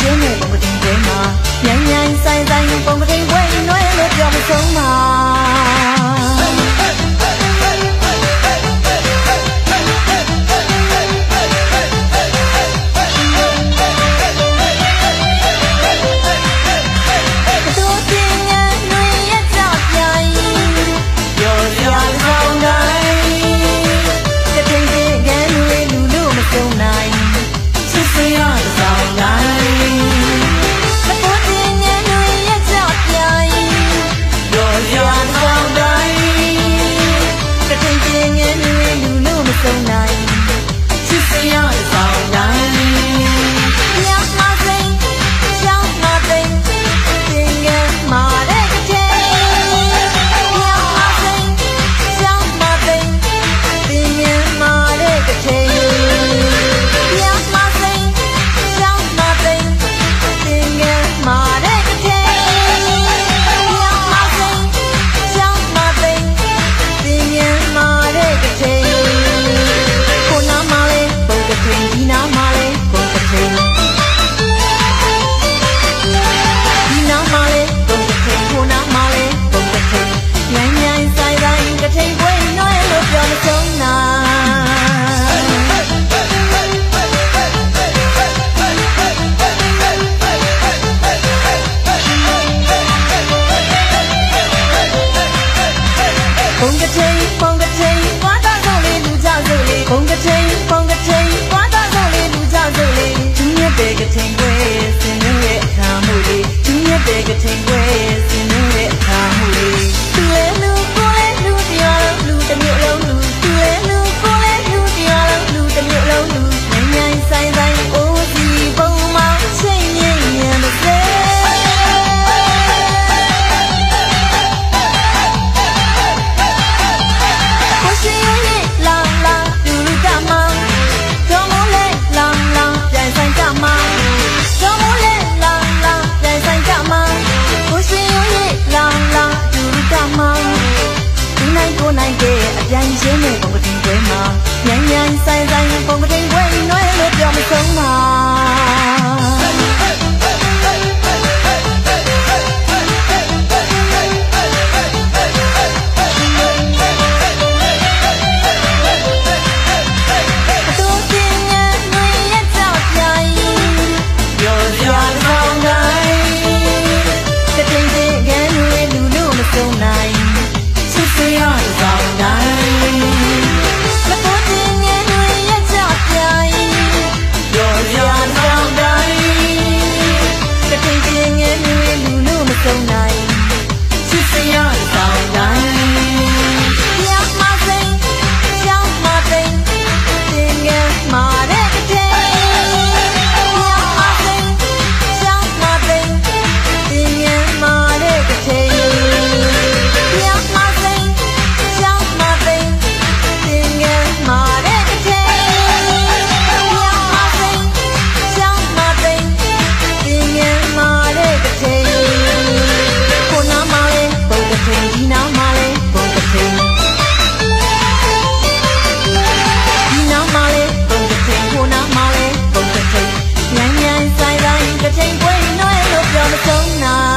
ချင်းနဲ့ပုံကတိတွေမှာမြန်မြန်ဆိုင်ဆိုင်ပုံကတိ ချိန်ပုံကချိန်သွားတော့ဆုံး တစ်ချိန်ပွင့်နှောင်းလို့ပြောမဆုံးနိုင်